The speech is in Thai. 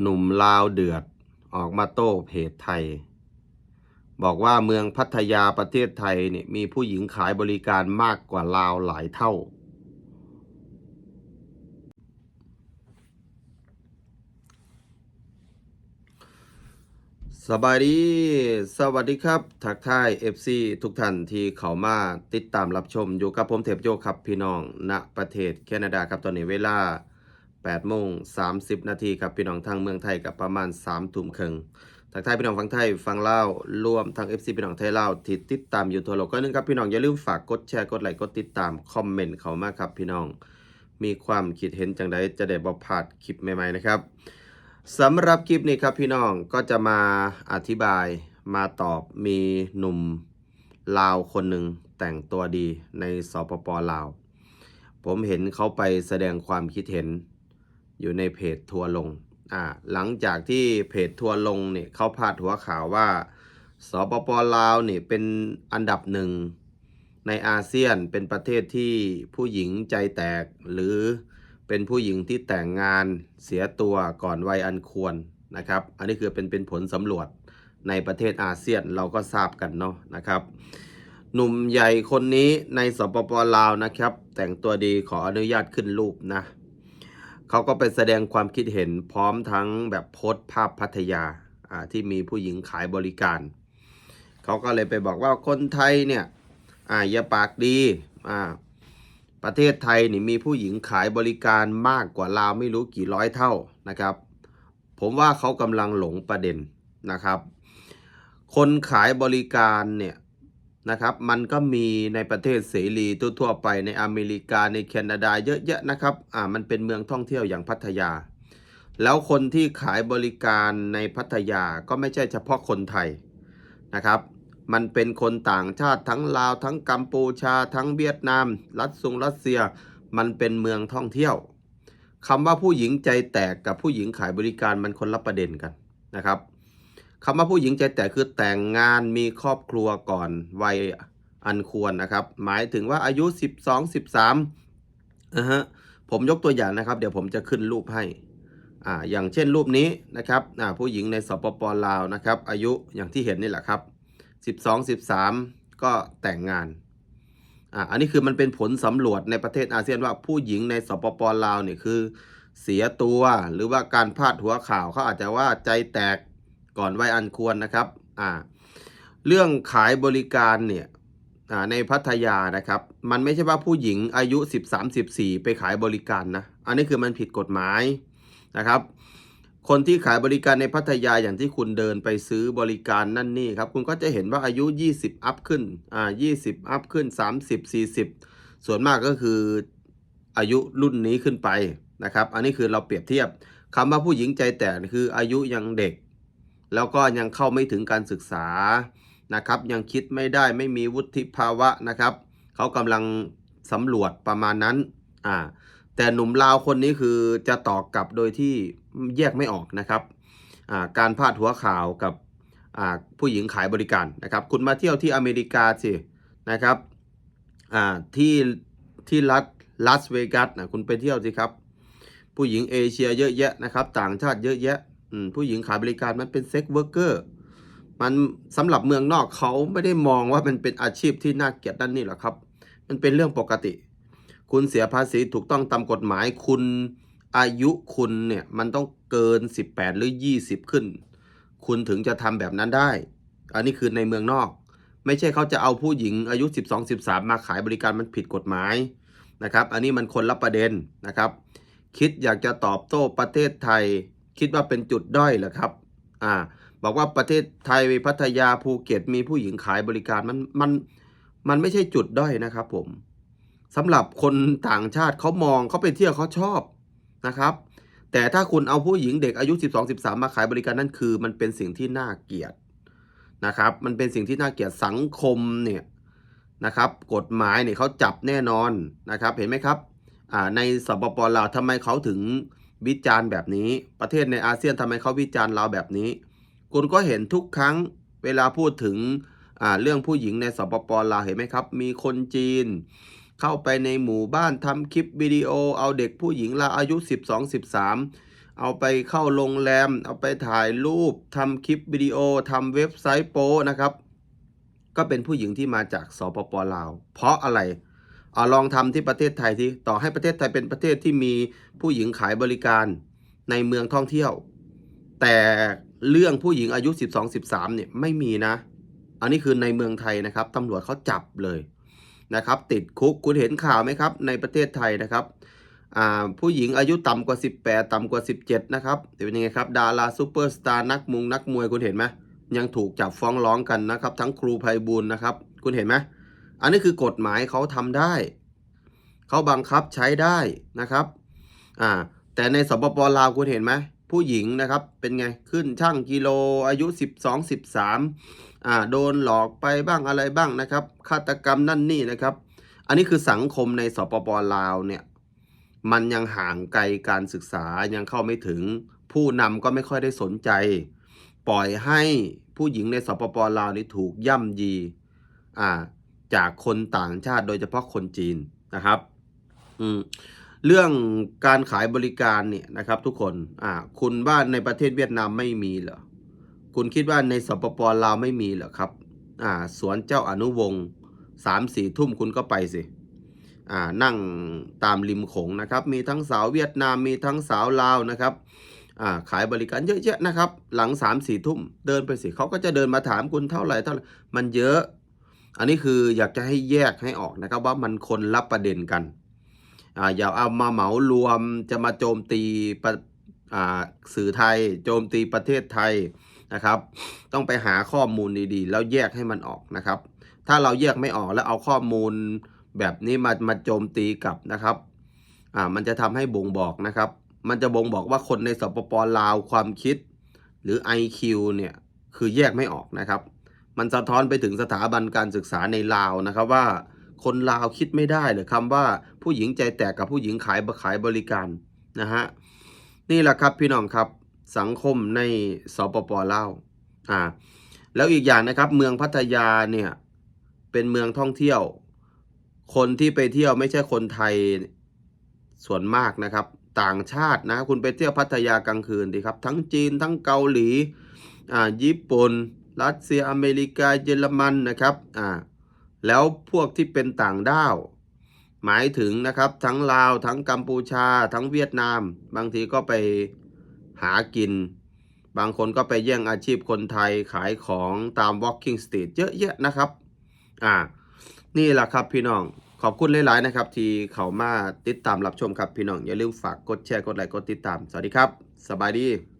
หนุ่มลาวเดือดออกมาโต้เพจไทย บอกว่าเมืองพัทยาประเทศไทยเนี่ยมีผู้หญิงขายบริการมากกว่าลาวหลายเท่า สบายดี สวัสดีครับ ทักทาย FC ทุกท่านที่เข้ามาติดตามรับชมอยู่กับผมเทพโยครับพี่น้องณประเทศแคนาดาครับตอนนี้เวลา 8โมง30 นาทีครับพี่น้องทางเมืองไทยกับประมาณ3ทุ่มครึ่งทักทายพี่น้องฟังไทยฟังเล่าวรวมทาง FC พี่น้องไทยเล่าวที่ติดตามอยู่ทั่วโลกก็นึงครับพี่น้องอย่าลืมฝากกดแชร์กดไลค์กดติดตามคอมเมนต์เขามาครับพี่น้อง มีความคิดเห็นจังใดจะได้บ่พลาดคลิปใหม่ๆนะครับสำหรับคลิปนี้ครับพี่น้องก็จะมาอธิบายมาตอบมีหนุ่มลาวคนหนึ่งแต่งตัวดีในสปปลาว ผมเห็นเขาไปแสดงความคิดเห็น อยู่ในเพจทัวลงอ่าหลังจากที่เพจทัวลงเนี่ยเขาพาดหัวข่าวว่าสปปลาวเนี่ยเป็นอันดับหนึ่งในอาเซียนเป็นประเทศที่ผู้หญิงใจแตก หรือเป็นผู้หญิงที่แต่งงานเสียตัวก่อนวัยอันควรนะครับ อันนี้คือเป็นเป็นผลสำรวจในประเทศอาเซียนเราก็ทราบกันเนาะนะครับ หนุ่มใหญ่คนนี้ในสปปลาวนะครับ แต่งตัวดีขออนุญาตขึ้นรูปนะ เขาก็ไปแสดงความคิดเห็นพร้อมทั้งแบบโพสต์ภาพพัทยาที่มีผู้หญิงขายบริการ เขาก็เลยไปบอกว่าคนไทยเนี่ยอ่าอย่าปากดีอ่าประเทศไทยนี่มีผู้หญิงขายบริการมากกว่าลาวไม่รู้กี่ร้อยเท่านะครับ ผมว่าเขากำลังหลงประเด็นนะครับ คนขายบริการเนี่ย นะครับมันก็มีในประเทศเสรีทั่วๆไปในอเมริกาในแคนาดาเยอะแยะนะครับอ่ามันเป็นเมืองท่องเที่ยวอย่างพัทยา แล้วคนที่ขายบริการในพัทยาก็ไม่ใช่เฉพาะคนไทยนะครับ มันเป็นคนต่างชาติทั้งลาวทั้งกัมพูชา ทั้งเวียดนาม รัสซุงรัสเซีย มันเป็นเมืองท่องเที่ยวคำว่าผู้หญิงใจแตกกับผู้หญิงขายบริการมันคนละประเด็นกันนะครับ คำว่าผู้หญิงใจแตกคือแต่งงานมีครอบครัวก่อนวัยอันควรนะครับ หมายถึงว่าอายุ 12 13นะฮะผมยกตัวอย่างนะครับ เดี๋ยวผมจะขึ้นรูปให้อ่าอย่างเช่นรูปนี้นะครับอ่าผู้หญิงในสปปลาวนะครับ อายุอย่างที่เห็นนี่แหละครับ 12 13 ก็แต่งงานอ่าอันนี้คือมันเป็นผลสำรวจในประเทศอาเซียนว่าผู้หญิงในสปปลาวเนี่ยคือเสียตัวหรือว่าการพลาดหัวข่าวเขาอาจจะว่าใจแตก ก่อนวัยอันควรนะครับอ่าเรื่องขายบริการเนี่ยในพัทยานะครับ มันไม่ใช่ว่าผู้หญิงอายุ 13 14 ไปขายบริการนะ อันนี้คือมันผิดกฎหมายนะครับ คนที่ขายบริการในพัทยาอย่างที่คุณเดินไปซื้อบริการนั่นนี่ครับ คุณก็จะเห็นว่าอายุ 20 อัพขึ้น อ่า 20 อัพขึ้น 30 40 ส่วนมากก็คืออายุรุ่นนี้ขึ้นไปนะครับ อันนี้คือเราเปรียบเทียบคำว่าผู้หญิงใจแตกคืออายุยังเด็ก แล้วก็ยังเข้าไม่ถึงการศึกษานะครับ ยังคิดไม่ได้ไม่มีวุฒิภาวะนะครับเขากำลังสำรวจประมาณนั้นอ่าแต่หนุ่มลาวคนนี้คือจะตอบกลับโดยที่แยกไม่ออกนะครับอ่าการพาดหัวข่าวกับอ่าผู้หญิงขายบริการนะครับ คุณมาเที่ยวที่อเมริกาสินะครับอ่าที่ที่รัฐลาสเวกัสนะคุณไปเที่ยวสิครับ ผู้หญิงเอเชียเยอะแยะนะครับ ต่างชาติเยอะแยะ ผู้หญิงขายบริการมันเป็นเซ็กเวอร์เกอร์มันสำหรับเมืองนอกเขาไม่ได้มองว่ามันเป็นอาชีพที่น่าเกลียดนั่นนี่หรอกครับ มันเป็นเรื่องปกติ คุณเสียภาษีถูกต้องตามกฎหมายคุณอายุคุณเนี่ยมันต้องเกิน 18 หรือ 20 ขึ้น คุณถึงจะทำแบบนั้นได้ อันนี้คือในเมืองนอก ไม่ใช่เขาจะเอาผู้หญิงอายุ 12 13 มาขายบริการมันผิดกฎหมายนะครับ อันนี้มันคนละประเด็นนะครับ คิดอยากจะตอบโต้ประเทศไทย คิดว่าเป็นจุดด้อยเหรอครับ อ่า บอกว่าประเทศไทยพัทยาภูเก็ตมีผู้หญิงขายบริการมันมันมันไม่ใช่จุดด้อยนะครับผมสำหรับคนต่างชาติเขามองเขาไปเที่ยวเขาชอบนะครับ แต่ถ้าคุณเอาผู้หญิงเด็กอายุ 12 13 มาขายบริการนั่นคือ มันเป็นสิ่งที่น่าเกลียดนะครับ มันเป็นสิ่งที่น่าเกลียดสังคมเนี่ยนะครับ กฎหมายเนี่ยเขาจับแน่นอนนะครับ เห็นไหมครับอ่าในสปปลาวทำไมเขาถึง วิจารณ์แบบนี้ ประเทศในอาเซียนทำไมเขาวิจารณ์เราแบบนี้ คุณก็เห็นทุกครั้งเวลาพูดถึงเรื่องผู้หญิงในสปปลาวเห็นไหมครับ มีคนจีน เข้าไปในหมู่บ้านทำคลิปวิดีโอ เอาเด็กผู้หญิงลาอายุ 12 13 เอาไปเข้าโรงแรม เอาไปถ่ายรูปทำคลิปวิดีโอทำเว็บไซต์โป้นะครับ ก็เป็นผู้หญิงที่มาจากสปปลาว เพราะอะไร อลองทำที่ประเทศไทยที่ต่อให้ประเทศไทยเป็นประเทศที่มีผู้หญิงขายบริการในเมืองท่องเที่ยว แต่เรื่องผู้หญิงอายุ 12 13เนี่ยไม่มีนะ อันนี้คือในเมืองไทยนะครับตำรวจเขาจับเลยนะครับ ติดคุกคุณเห็นข่าวไหมครับ ในประเทศไทยนะครับผู้หญิงอายุต่ำกว่า 18 ต่ำกว่า 17 นะครับเป็นยังไงครับ ดาราซูเปอร์สตาร์นักมุงนักมวยคุณเห็นไหมยังถูกจับฟ้องร้องกันนะครับ ทั้งครูภัยบูลย์นะครับ คุณเห็นไหม อันนี้คือกฎหมายเขาทำได้ เขาบังคับใช้ได้นะครับอ่าแต่ในสปปลาวคุณเห็นไหมผู้หญิงนะครับเป็นไงขึ้นช่างกิโลอายุ 12 13อ่าโดนหลอกไปบ้างอะไรบ้างนะครับฆาตกรรมนั่นนี่นะครับ อันนี้คือสังคมในสปปลาวเนี่ยมันยังห่างไกลการศึกษายังเข้าไม่ถึง ผู้นำก็ไม่ค่อยได้สนใจ ปล่อยให้ผู้หญิงในสปปลาวนี่ถูกย่ำยีอ่า จากคนต่างชาติโดยเฉพาะคนจีนนะครับอืมเรื่องการขายบริการเนี่ยนะครับ ทุกคนอ่าคุณว่าในประเทศเวียดนามไม่มีเหรอคุณคิดว่าในสปปลาวไม่มีเหรอครับอ่าสวนเจ้าอนุวงศ์สามสี่ทุ่มคุณก็ไปสิอ่านั่งตามริมโขงนะครับ มีทั้งสาวเวียดนามมีทั้งสาวลาวนะครับอ่าขายบริการเยอะแยะนะครับ หลังสามสี่ทุ่มเดินไปสิเขาก็จะเดินมาถามคุณเท่าไหร่เท่าไหร่มันเยอะ อันนี้คืออยากจะให้แยกให้ออกนะครับว่ามันคนรับประเด็นกันอ่าอย่าเอามาเหมารวมจะมาโจมตีอ่าสื่อไทย โจมตีประเทศไทยนะครับ ต้องไปหาข้อมูลดีๆ แล้วแยกให้มันออกนะครับ ถ้าเราแยกไม่ออกแล้วเอาข้อมูลแบบนี้มามาโจมตีกลับนะครับอ่ามันจะทำให้บ่งบอกนะครับ มันจะบ่งบอกว่าคนในสปปลาวความคิด หรือ IQ เนี่ยคือแยกไม่ออกนะครับ มันสะท้อนไปถึงสถาบันการศึกษาในลาวนะครับว่า คนลาวคิดไม่ได้เลยคำว่าผู้หญิงใจแตกกับผู้หญิงขายขายบริการนะฮะนี่แหละครับพี่น้องครับสังคมในสปปลาวอ่าแล้วอีกอย่างนะครับเมืองพัทยาเนี่ยเป็นเมืองท่องเที่ยว คนที่ไปเที่ยวไม่ใช่คนไทยส่วนมากนะครับ ต่างชาตินะคุณไปเที่ยวพัทยากลางคืนดีครับ ทั้งจีนทั้งเกาหลีอ่าญี่ปุ่น รัสเซียอเมริกาเยอรมันนะครับอ่าแล้วพวกที่เป็นต่างด้าว หมายถึงนะครับทั้งลาวทั้งกัมพูชา ทั้งเวียดนาม บางทีก็ไปหากิน บางคนก็ไปแย่งอาชีพคนไทยขายของตาม Walking Street เยอะแยะนะครับอ่านี่แหละครับพี่น้องขอบคุณหลาย ๆ นะครับ ที่เขามาติดตามรับชมครับพี่น้อง อย่าลืมฝากกดแชร์กดไลค์กดติดตาม สวัสดีครับ สบายดี